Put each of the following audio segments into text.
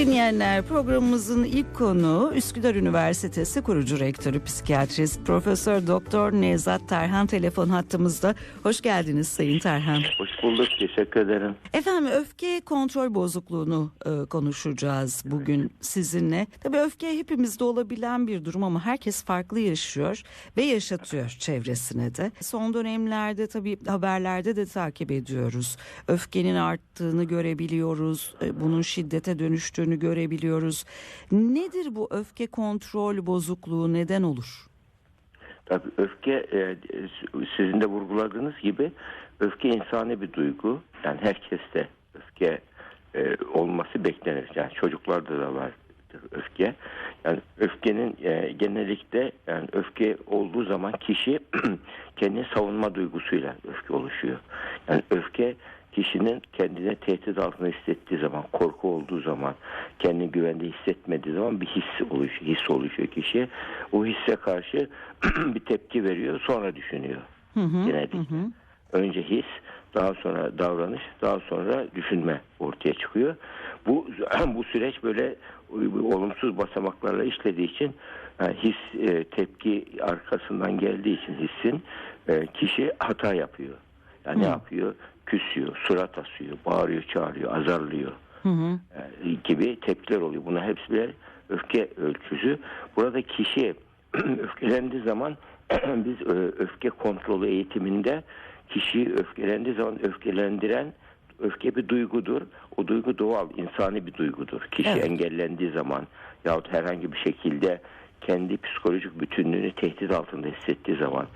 dinleyenler programımızın ilk konuğu Üsküdar Üniversitesi kurucu rektörü psikiyatrist Profesör Doktor Nevzat Tarhan telefon hattımızda. Hoş geldiniz Sayın Tarhan. Hoş bulduk. Teşekkür ederim. Efendim öfke kontrol bozukluğunu e, konuşacağız bugün sizinle. Tabii öfke hepimizde olabilen bir durum ama herkes farklı yaşıyor ve yaşatıyor çevresine de. Son dönemlerde tabii haberlerde de takip ediyoruz. Öfkenin arttığını görebiliyoruz. E, bunun şiddete dönüştüğünü görebiliyoruz. Nedir bu öfke kontrol bozukluğu neden olur? Tabii öfke e, sizin de vurguladığınız gibi öfke insani bir duygu. Yani herkeste öfke e, olması beklenir. Yani çocuklarda da var öfke. Yani öfkenin e, genellikle yani öfke olduğu zaman kişi kendi savunma duygusuyla öfke oluşuyor. Yani öfke kişinin kendine tehdit altında hissettiği zaman, korku olduğu zaman, kendini güvende hissetmediği zaman bir his oluşuyor, his oluşuyor kişi. O hisse karşı bir tepki veriyor, sonra düşünüyor. Hı hı, genellikle. Hı. Önce his, daha sonra davranış, daha sonra düşünme ortaya çıkıyor. Bu bu süreç böyle olumsuz basamaklarla işlediği için yani his e, tepki arkasından geldiği için hissin e, kişi hata yapıyor. Yani Hı. ne yapıyor? Küsüyor, surat asıyor, bağırıyor, çağırıyor, azarlıyor hı hı. E, gibi tepkiler oluyor. Buna hepsi bir öfke ölçüsü. Burada kişi öfkelendiği zaman biz öfke kontrolü eğitiminde kişiyi öfkelendiği zaman öfkelendiren öfke bir duygudur. O duygu doğal, insani bir duygudur. Kişi evet. engellendiği zaman yahut herhangi bir şekilde kendi psikolojik bütünlüğünü tehdit altında hissettiği zaman,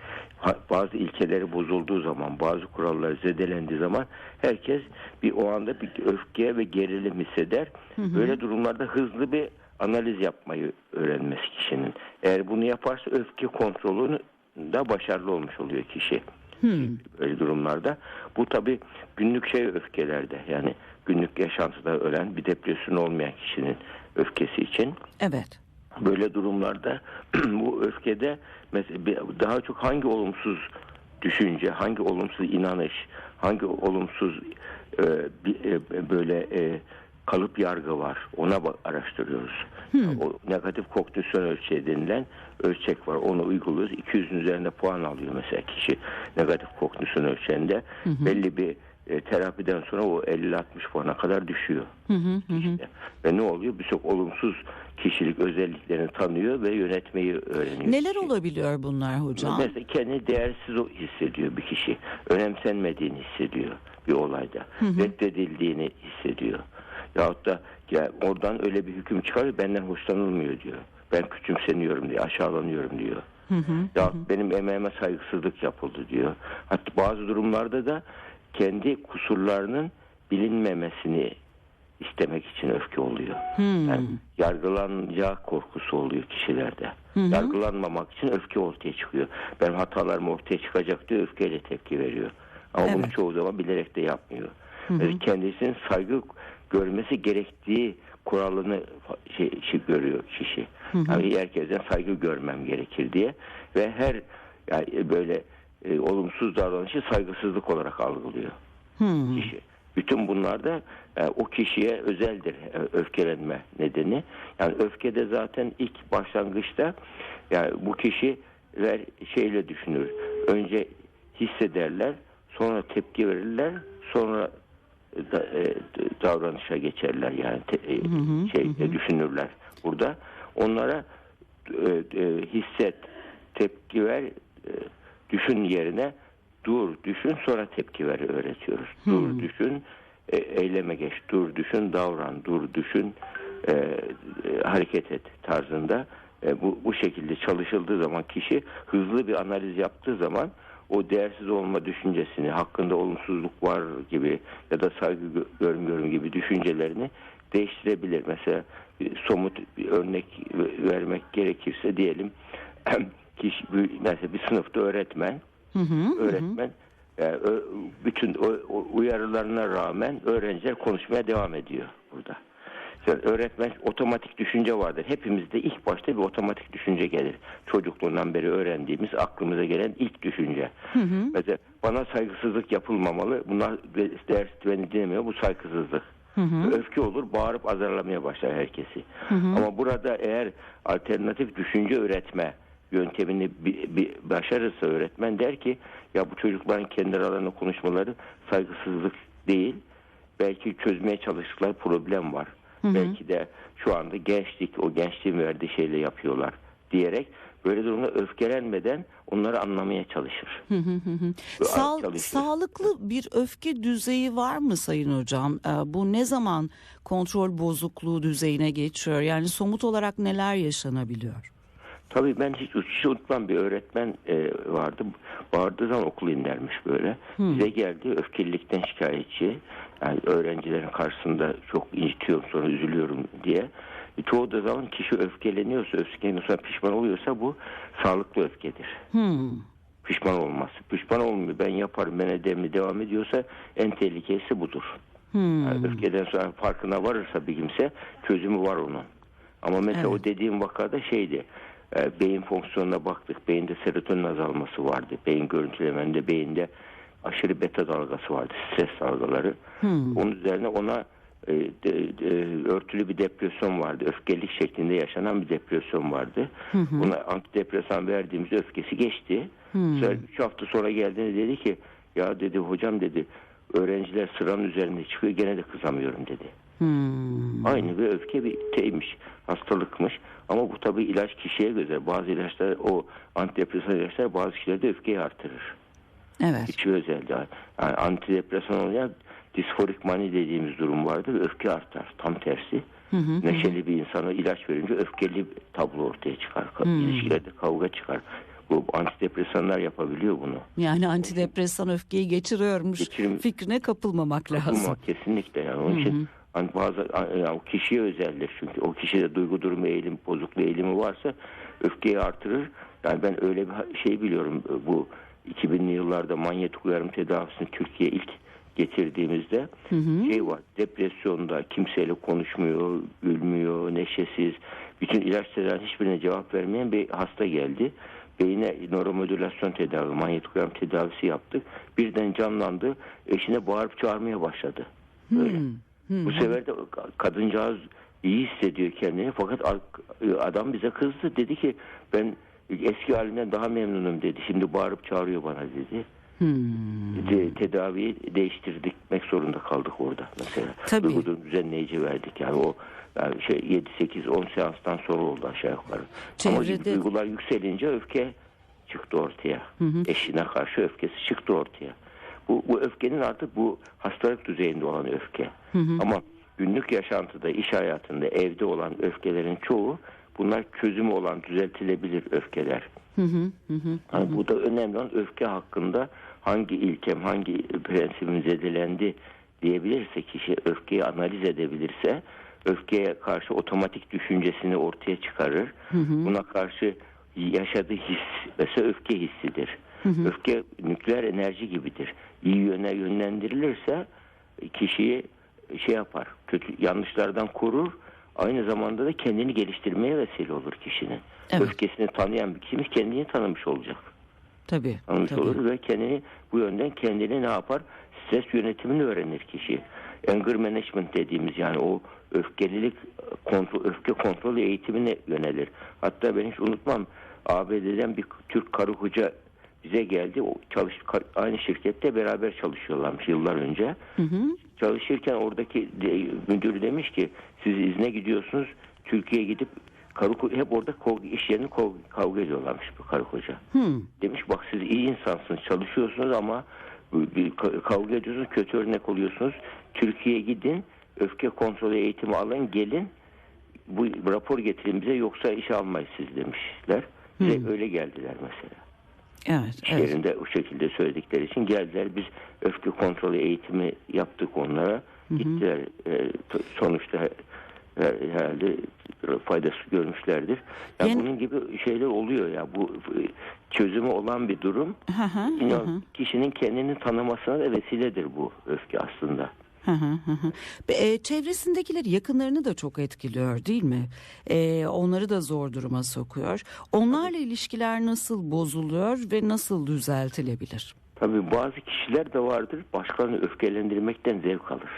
bazı ilkeleri bozulduğu zaman, bazı kurallar zedelendiği zaman herkes bir o anda bir öfke ve gerilim hisseder. Hı hı. Böyle durumlarda hızlı bir analiz yapmayı öğrenmesi kişinin. Eğer bunu yaparsa öfke kontrolünü da başarılı olmuş oluyor kişi. Hmm. Öyle durumlarda. Bu tabi günlük şey öfkelerde yani günlük yaşantıda ölen bir depresyon olmayan kişinin öfkesi için. Evet. Böyle durumlarda bu öfkede daha çok hangi olumsuz düşünce, hangi olumsuz inanış, hangi olumsuz e, e, böyle e, kalıp yargı var. Ona araştırıyoruz. Hmm. O negatif kognisyon ölçeği denilen ölçek var. Onu uyguluyoruz. 200'ün üzerinde puan alıyor mesela kişi negatif kognisyon ölçeğinde. Hmm. Belli bir e, terapiden sonra o 50-60 puana kadar düşüyor. Hı hı işte. Ve ne oluyor? Birçok olumsuz kişilik özelliklerini tanıyor ve yönetmeyi öğreniyor. Neler kişi. olabiliyor bunlar hocam? Mesela kendini değersiz hissediyor bir kişi. Önemsenmediğini hissediyor bir olayda. Hı hı. Reddedildiğini hissediyor. Yahut da ya oradan öyle bir hüküm çıkarıyor benden hoşlanılmıyor diyor. Ben küçümseniyorum diyor, aşağılanıyorum diyor. Hı hı, ya hı. benim emeğime saygısızlık yapıldı diyor. Hatta bazı durumlarda da kendi kusurlarının bilinmemesini istemek için öfke oluyor. Hmm. Yani yargılanacağı korkusu oluyor kişilerde. Hmm. Yargılanmamak için öfke ortaya çıkıyor. Ben hatalarım ortaya çıkacak diyor öfkeyle tepki veriyor. Ama evet. bunu çoğu zaman bilerek de yapmıyor. Hmm. kendisinin saygı görmesi gerektiği kuralını şey, şey görüyor kişi. Hı Yani herkesten saygı görmem gerekir diye ve her yani böyle e, olumsuz davranışı saygısızlık olarak algılıyor hı. kişi. Bütün bunlar da e, o kişiye özeldir e, öfkelenme nedeni. Yani öfkede zaten ilk başlangıçta yani bu kişiler şeyle düşünür. Önce hissederler, sonra tepki verirler, sonra da, e, davranışa geçerler yani te, e, hı hı, şey hı. düşünürler burada onlara e, e, hisset tepki ver e, düşün yerine dur düşün sonra tepki ver öğretiyoruz hı. dur düşün e, eyleme geç dur düşün davran dur düşün e, e, hareket et tarzında e, bu, bu şekilde çalışıldığı zaman kişi hızlı bir analiz yaptığı zaman o değersiz olma düşüncesini, hakkında olumsuzluk var gibi ya da saygı görmüyorum gibi düşüncelerini değiştirebilir. Mesela somut bir örnek vermek gerekirse diyelim kişi mesela bir sınıfta öğretmen hı hı, öğretmen hı. Yani bütün uyarılarına rağmen öğrenciler konuşmaya devam ediyor burada. Yani öğretmen otomatik düşünce vardır. Hepimizde ilk başta bir otomatik düşünce gelir. Çocukluğundan beri öğrendiğimiz aklımıza gelen ilk düşünce. Hı hı. Mesela bana saygısızlık yapılmamalı. Bunlar ders beni dinlemiyor. Bu saygısızlık. Öfke olur bağırıp azarlamaya başlar herkesi. Ama burada eğer alternatif düşünce öğretme yöntemini bir, bir başarırsa öğretmen der ki ya bu çocukların kendi aralarında konuşmaları saygısızlık değil. Belki çözmeye çalıştıkları problem var. Belki de şu anda gençlik o gençliğin verdiği şeyle yapıyorlar diyerek böyle durumda öfkelenmeden onları anlamaya çalışır. Sağ- çalışır. sağlıklı bir öfke düzeyi var mı Sayın Hocam? Ee, bu ne zaman kontrol bozukluğu düzeyine geçiyor? Yani somut olarak neler yaşanabiliyor? Tabii ben hiç, hiç unutmam bir öğretmen e, vardı. Bağırdığı zaman okul inlermiş böyle. Bize geldi öfkelilikten şikayetçi. Yani öğrencilerin karşısında çok incitiyorum sonra üzülüyorum diye. E, çoğu da zaman kişi öfkeleniyorsa, öfkeleniyorsa sonra pişman oluyorsa bu sağlıklı öfkedir. Hmm. Pişman olması. Pişman olmuyor ben yaparım ben ederim devam ediyorsa en tehlikelisi budur. Hmm. Yani öfkeden sonra farkına varırsa bir kimse çözümü var onun. Ama mesela Evet. o dediğim vakada şeydi. E, beyin fonksiyonuna baktık. Beyinde serotonin azalması vardı. Beyin görüntülemende beyinde aşırı beta dalgası vardı. Stres dalgaları. Onun üzerine ona e, de- de- örtülü bir depresyon vardı. Öfkelik şeklinde yaşanan bir depresyon vardı. Buna antidepresan verdiğimizde öfkesi geçti. Sonra üç hafta sonra geldiğinde dedi ki ya dedi hocam dedi öğrenciler sıranın üzerinde çıkıyor gene de kızamıyorum dedi. Hmm. Aynı bir öfke bir şeymiş, hastalıkmış. Ama bu tabii ilaç kişiye göre. Bazı ilaçlar, o antidepresan ilaçlar bazı kişilerde öfkeyi artırır. Evet. Kişi özel. Yani antidepresan olarak disforik mani dediğimiz durum vardır. Öfke artar. Tam tersi. Neşeli bir insana ilaç verince öfkeli bir tablo ortaya çıkar. İlişkilerde kavga çıkar. Bu antidepresanlar yapabiliyor bunu. Yani antidepresan öfkeyi geçiriyormuş Geçirim- fikrine kapılmamak lazım. Ama kesinlikle yani onun için hani bazı yani o kişiye özeldir çünkü o kişide duygu durumu eğilim bozukluğu eğilimi varsa öfkeyi artırır. Yani ben öyle bir şey biliyorum bu 2000'li yıllarda manyetik uyarım tedavisini Türkiye ilk getirdiğimizde şey var depresyonda kimseyle konuşmuyor, gülmüyor, neşesiz bütün ilaç tedavi hiçbirine cevap vermeyen bir hasta geldi. Beyine nöromodülasyon tedavi, manyetik uyarım tedavisi yaptık. Birden canlandı. Eşine bağırıp çağırmaya başladı. Böyle. Bu sefer de kadıncağız iyi hissediyor kendini. Fakat adam bize kızdı. Dedi ki ben eski halinden daha memnunum dedi. Şimdi bağırıp çağırıyor bana dedi. De- tedaviyi değiştirdik zorunda kaldık orada mesela. Tabii. Duygu durum düzenleyici verdik. Yani o yani şey 7 8 10 seanstan sonra oldu aşağı yukarı. Ama Çevrede- duygular yükselince öfke çıktı ortaya. Eşine karşı öfkesi çıktı ortaya. Bu, bu öfkenin artık bu hastalık düzeyinde olan öfke. Ama günlük yaşantıda, iş hayatında, evde olan öfkelerin çoğu bunlar çözümü olan düzeltilebilir öfkeler. Yani bu da önemli olan öfke hakkında hangi ilkem, hangi prensibim zedelendi diyebilirse kişi öfkeyi analiz edebilirse öfkeye karşı otomatik düşüncesini ortaya çıkarır. Buna karşı yaşadığı his mesela öfke hissidir. Öfke nükleer enerji gibidir. İyi yöne yönlendirilirse kişiyi şey yapar, kötü yanlışlardan korur. Aynı zamanda da kendini geliştirmeye vesile olur kişinin. Evet. Öfkesini tanıyan bir kişimiz kendini tanımış olacak. Tabii. Tanımış tabii. olur ve kendini bu yönden kendini ne yapar? Stres yönetimini öğrenir kişi. Anger management dediğimiz yani o öfkelilik kontrol, öfke kontrolü eğitimine yönelir. Hatta ben hiç unutmam ABD'den bir Türk karı hoca bize geldi. O çalış, aynı şirkette beraber çalışıyorlarmış yıllar önce. Çalışırken oradaki de- müdür demiş ki siz izne gidiyorsunuz. Türkiye'ye gidip karı hep orada kavga, iş yerinde kavga, kavga ediyorlarmış bu karı koca. Demiş bak siz iyi insansınız çalışıyorsunuz ama kavga ediyorsunuz kötü örnek oluyorsunuz. Türkiye'ye gidin öfke kontrolü eğitimi alın gelin bu rapor getirin bize yoksa iş almayız siz demişler. Bize öyle geldiler mesela. Evet, İş evet. o şekilde söyledikleri için geldiler. Biz öfke kontrolü eğitimi yaptık onlara. Gittiler. E, sonuçta he- he- herhalde faydası görmüşlerdir. Yani Yani- bunun gibi şeyler oluyor ya. Bu çözümü olan bir durum. Hı hı, Yine kişinin kendini tanımasına da vesiledir bu öfke aslında. Hı hı hı. E, çevresindekileri yakınlarını da çok etkiliyor değil mi? E, onları da zor duruma sokuyor. Onlarla ilişkiler nasıl bozuluyor ve nasıl düzeltilebilir? Tabii bazı kişiler de vardır başkalarını öfkelendirmekten zevk alır.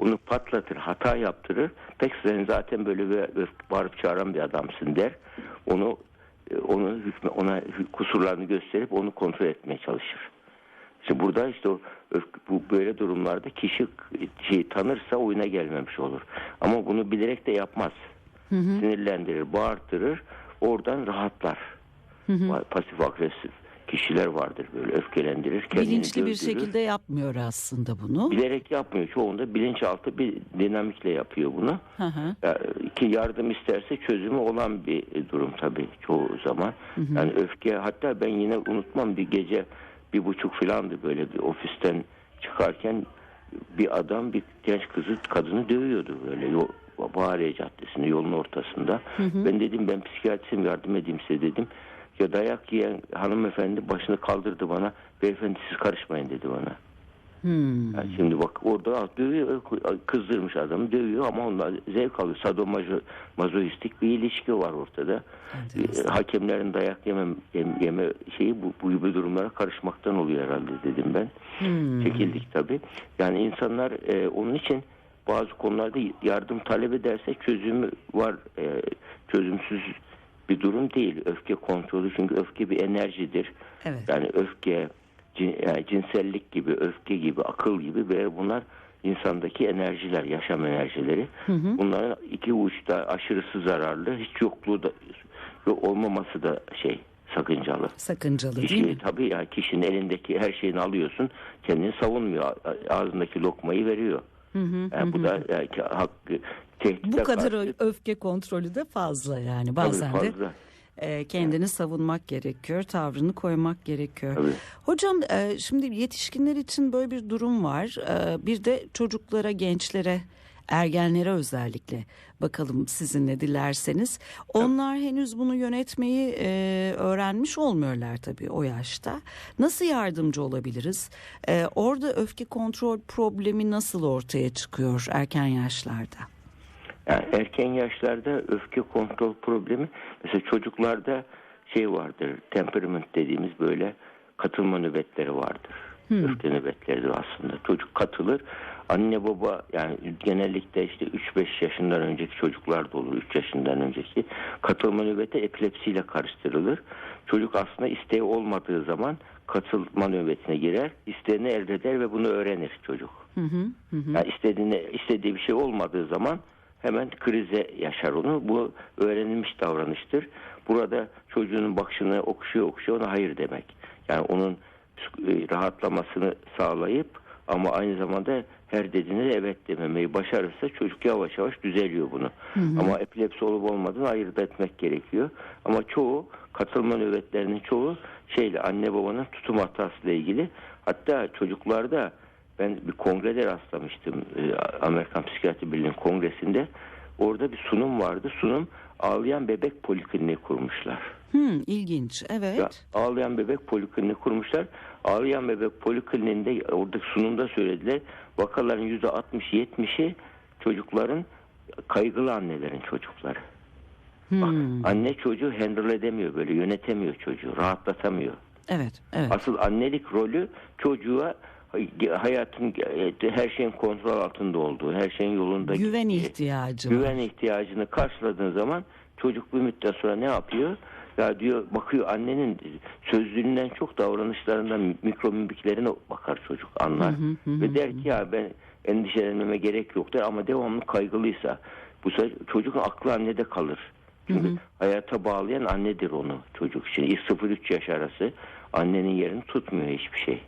Onu patlatır, hata yaptırır. Pek sen zaten böyle bir bağırıp çağıran bir adamsın der. Onu e, onu hükme, ona kusurlarını gösterip onu kontrol etmeye çalışır. İşte burada işte o bu böyle durumlarda kişi şey tanırsa oyuna gelmemiş olur. Ama bunu bilerek de yapmaz. Sinirlendirir, bağırtırır, oradan rahatlar. Pasif agresif kişiler vardır böyle öfkelendirir, kendini Bilinçli bir dövdürür. şekilde yapmıyor aslında bunu. Bilerek yapmıyor. Çoğunda bilinçaltı bir dinamikle yapıyor bunu. Hı hı. Ki yardım isterse çözümü olan bir durum tabii çoğu zaman. Yani öfke hatta ben yine unutmam bir gece bir buçuk filandı böyle bir ofisten çıkarken bir adam bir genç kızı kadını dövüyordu böyle yol, Bahariye Caddesi'nde yolun ortasında. Ben dedim ben psikiyatristim yardım edeyim size dedim. Ya dayak yiyen hanımefendi başını kaldırdı bana. Beyefendi siz karışmayın dedi bana. Hmm. Yani şimdi bak orada dövüyor, kızdırmış adamı dövüyor ama onlar zevk alıyor. Sadomazoistik bir ilişki var ortada. Enteresan. E, Hakemlerin dayak yemem, yem- yeme şeyi bu, bu gibi durumlara karışmaktan oluyor herhalde dedim ben. Çekildik tabii. Yani insanlar e, onun için bazı konularda yardım talep ederse çözümü var. E, çözümsüz bir durum değil. Öfke kontrolü çünkü öfke bir enerjidir. Evet. Yani öfke, yani cinsellik gibi, öfke gibi, akıl gibi ve bunlar insandaki enerjiler, yaşam enerjileri. Bunların iki uçta aşırısı zararlı, hiç yokluğu da yok olmaması da şey sakıncalı. Sakıncalı değil Kişi mi? tabii ya kişinin elindeki her şeyini alıyorsun, kendini savunmuyor, ağzındaki lokmayı veriyor. yani bu da yani, ki- hakkı tehdide Bu kadar karşı- öfke kontrolü de fazla yani Tabii bazen de fazla. E, kendini savunmak gerekiyor, tavrını koymak gerekiyor. Tabii. Hocam e, şimdi yetişkinler için böyle bir durum var. E, bir de çocuklara, gençlere, ergenlere özellikle bakalım sizinle dilerseniz. Onlar henüz bunu yönetmeyi e, öğrenmiş olmuyorlar tabii o yaşta. Nasıl yardımcı olabiliriz? E, orada öfke kontrol problemi nasıl ortaya çıkıyor erken yaşlarda? Yani erken yaşlarda öfke kontrol problemi mesela çocuklarda şey vardır temperament dediğimiz böyle katılma nöbetleri vardır. Öfke nöbetleridir aslında. Çocuk katılır. Anne baba yani genellikle işte 3-5 yaşından önceki çocuklar da olur. 3 yaşından önceki katılma nöbeti epilepsiyle karıştırılır. Çocuk aslında isteği olmadığı zaman katılma nöbetine girer. İsteğini elde eder ve bunu öğrenir çocuk. Yani istediğine, istediği bir şey olmadığı zaman hemen krize yaşar onu. Bu öğrenilmiş davranıştır. Burada çocuğun bakışını okşuyor okşuyor ona hayır demek. Yani onun e, rahatlamasını sağlayıp ama aynı zamanda her dediğine de evet dememeyi başarırsa çocuk yavaş yavaş düzeliyor bunu. Ama epilepsi olup olmadığını ayırt etmek gerekiyor. Ama çoğu katılma nöbetlerinin çoğu şeyle anne babanın tutum hatasıyla ilgili. Hatta çocuklarda ben bir kongrede rastlamıştım e, Amerikan Psikiyatri Birliği'nin kongresinde. Orada bir sunum vardı. Sunum ağlayan bebek polikliniği kurmuşlar. Hmm, ilginç. Evet. Ya, ağlayan bebek polikliniği kurmuşlar. Ağlayan bebek polikliniğinde oradaki sunumda söylediler. Vakaların yüzde 60-70'i çocukların kaygılı annelerin çocukları. Bak, anne çocuğu handle edemiyor böyle yönetemiyor çocuğu rahatlatamıyor. Evet. Evet. Asıl annelik rolü çocuğa hayatın her şeyin kontrol altında olduğu, her şeyin yolunda Güven ihtiyacı var. güven ihtiyacını karşıladığın zaman çocuk bir müddet sonra ne yapıyor? Ya diyor bakıyor annenin sözlüğünden çok davranışlarından mikro mimiklerine bakar çocuk anlar. Ve der ki ya ben endişelenmeme gerek yok der ama devamlı kaygılıysa bu çocuğun aklı annede kalır. Çünkü hayata bağlayan annedir onu çocuk için. 0-3 yaş arası annenin yerini tutmuyor hiçbir şey.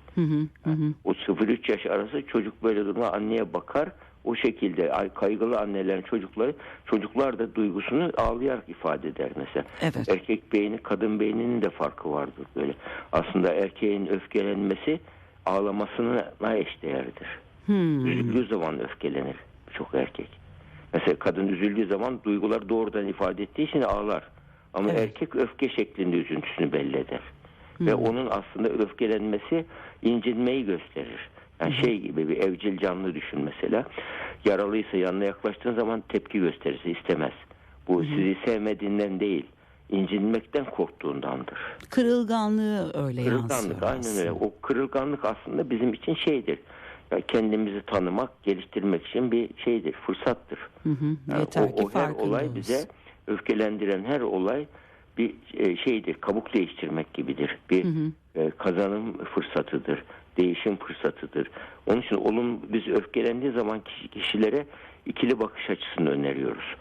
O 0-3 yaş arası çocuk böyle duruma anneye bakar. O şekilde ay- kaygılı annelerin çocukları çocuklar da duygusunu ağlayarak ifade eder mesela. Evet. Erkek beyni kadın beyninin de farkı vardır böyle. Aslında erkeğin öfkelenmesi ağlamasına eşdeğerdir. Üzüldüğü zaman öfkelenir çok erkek. Mesela kadın üzüldüğü zaman duygular doğrudan ifade ettiği için ağlar. Ama Evet. erkek öfke şeklinde üzüntüsünü belli eder. Ve onun aslında öfkelenmesi incinmeyi gösterir. Yani şey gibi bir evcil canlı düşün mesela. Yaralıysa yanına yaklaştığın zaman tepki gösterirse istemez. Bu sizi sevmediğinden değil, incinmekten korktuğundandır. Kırılganlığı öyle Kırılganlık aynen aslında. öyle. O kırılganlık aslında bizim için şeydir. ya kendimizi tanımak, geliştirmek için bir şeydir, fırsattır. Hı hı. Yani Yeter o, ki o her olay bize öfkelendiren her olay bir e, şeydir, kabuk değiştirmek gibidir. Bir e, kazanım fırsatıdır, değişim fırsatıdır. Onun için olum biz öfkelendiği zaman kişi, kişilere ikili bakış açısını öneriyoruz.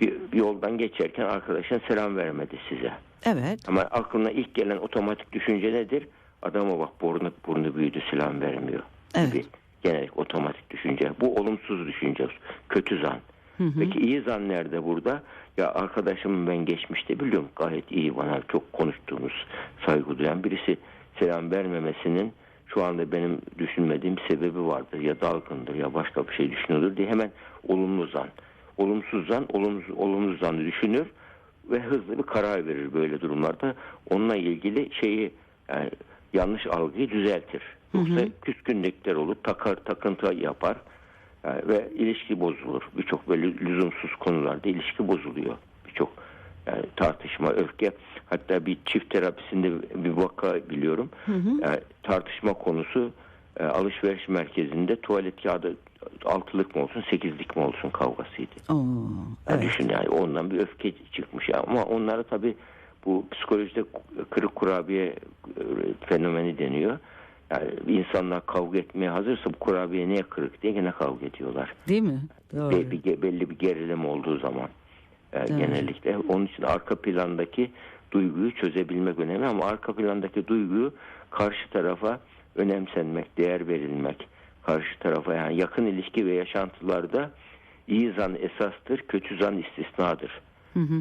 Bir, bir yoldan geçerken arkadaşın selam vermedi size. Evet. Ama aklına ilk gelen otomatik düşünce nedir? Adama bak burnu, burnu büyüdü selam vermiyor. Evet. Gibi genel otomatik düşünce. Bu olumsuz düşünce. Kötü zan. Peki iyi zan nerede burada? Ya arkadaşım ben geçmişte biliyorum gayet iyi bana çok konuştuğumuz saygı duyan birisi selam vermemesinin şu anda benim düşünmediğim sebebi vardır. Ya dalgındır ya başka bir şey düşünüyordur diye hemen olumlu zan. Olumsuz zan, olumsuz, olumlu zanı düşünür ve hızlı bir karar verir böyle durumlarda. Onunla ilgili şeyi yani yanlış algıyı düzeltir. Yoksa küskünlükler olur, takar, takıntı yapar ve ilişki bozulur. Birçok böyle lüzumsuz konularda ilişki bozuluyor. Birçok yani tartışma, öfke. Hatta bir çift terapisinde bir vaka biliyorum. Yani tartışma konusu e, alışveriş merkezinde tuvalet kağıdı altılık mı olsun, sekizlik mi olsun kavgasıydı. Oo, Yani evet. Düşün yani ondan bir öfke çıkmış ama onlara tabii bu psikolojide kırık kurabiye e, fenomeni deniyor. Yani insanlar kavga etmeye hazırsa bu kurabiye niye kırık diye gene kavga ediyorlar. Değil mi? Doğru. Be- bir- belli bir gerilim olduğu zaman e, genellikle. Onun için arka plandaki duyguyu çözebilmek önemli ama arka plandaki duyguyu karşı tarafa önemsenmek, değer verilmek, karşı tarafa yani yakın ilişki ve yaşantılarda iyi zan esastır, kötü zan istisnadır.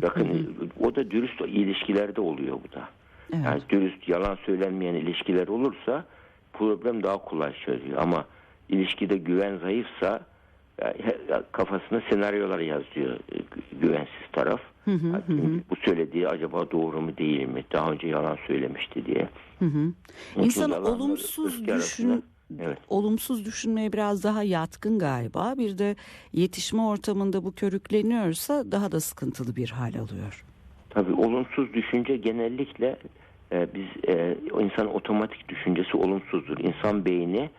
Yakın o da dürüst ilişkilerde oluyor bu da. Evet. Yani dürüst, yalan söylenmeyen ilişkiler olursa problem daha kolay çözülüyor. Ama ilişkide güven zayıfsa kafasına senaryolar yazıyor e, gü- güvensiz taraf. Yani çünkü bu söylediği acaba doğru mu değil mi? Daha önce yalan söylemişti diye. Onun için İnsan olumsuz arasında- düşün Evet. olumsuz düşünmeye biraz daha yatkın galiba. Bir de yetişme ortamında bu körükleniyorsa daha da sıkıntılı bir hal alıyor. Tabii olumsuz düşünce genellikle e, biz e, insan otomatik düşüncesi olumsuzdur. İnsan beyni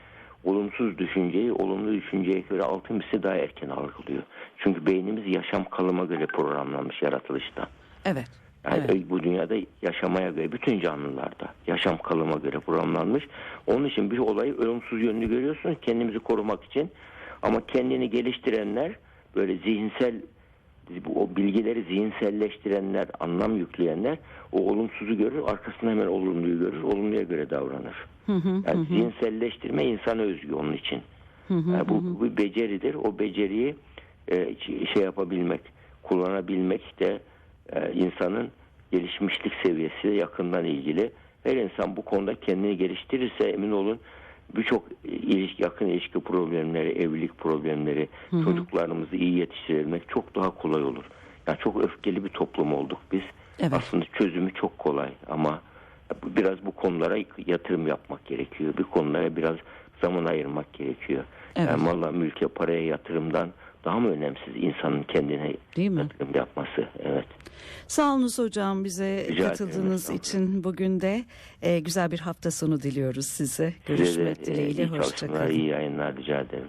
olumsuz düşünceyi olumlu düşünceye göre altın misli daha erken algılıyor. Çünkü beynimiz yaşam kalıma göre programlanmış yaratılışta. Evet. Yani Evet. bu dünyada yaşamaya göre bütün canlılarda yaşam kalıma göre programlanmış. Onun için bir olayı olumsuz yönlü görüyorsun kendimizi korumak için. Ama kendini geliştirenler böyle zihinsel bu- o bilgileri zihinselleştirenler, anlam yükleyenler o olumsuzu görür, arkasında hemen olumluyu görür, olumluya göre davranır. yani zihinselleştirme insana özgü onun için. Yani bu, bu bir beceridir. O beceriyi e, şey yapabilmek, kullanabilmek de e, insanın gelişmişlik seviyesi yakından ilgili. Her insan bu konuda kendini geliştirirse emin olun birçok ilişki, yakın ilişki problemleri, evlilik problemleri, çocuklarımızı iyi yetiştirebilmek çok daha kolay olur. Yani çok öfkeli bir toplum olduk biz. Evet. Aslında çözümü çok kolay ama biraz bu konulara yatırım yapmak gerekiyor. Bir konulara biraz zaman ayırmak gerekiyor. Evet. Yani valla mülke paraya yatırımdan daha mı önemsiz insanın kendine Değil mi? yatırım yapması? Evet. Sağ olunuz hocam bize Rica ederim, katıldığınız estağfurullah. için bugün de e, güzel bir hafta sonu diliyoruz size. Size de, Görüşmek e, dileğiyle. iyi Hoşçakalın. iyi yayınlar rica ederim.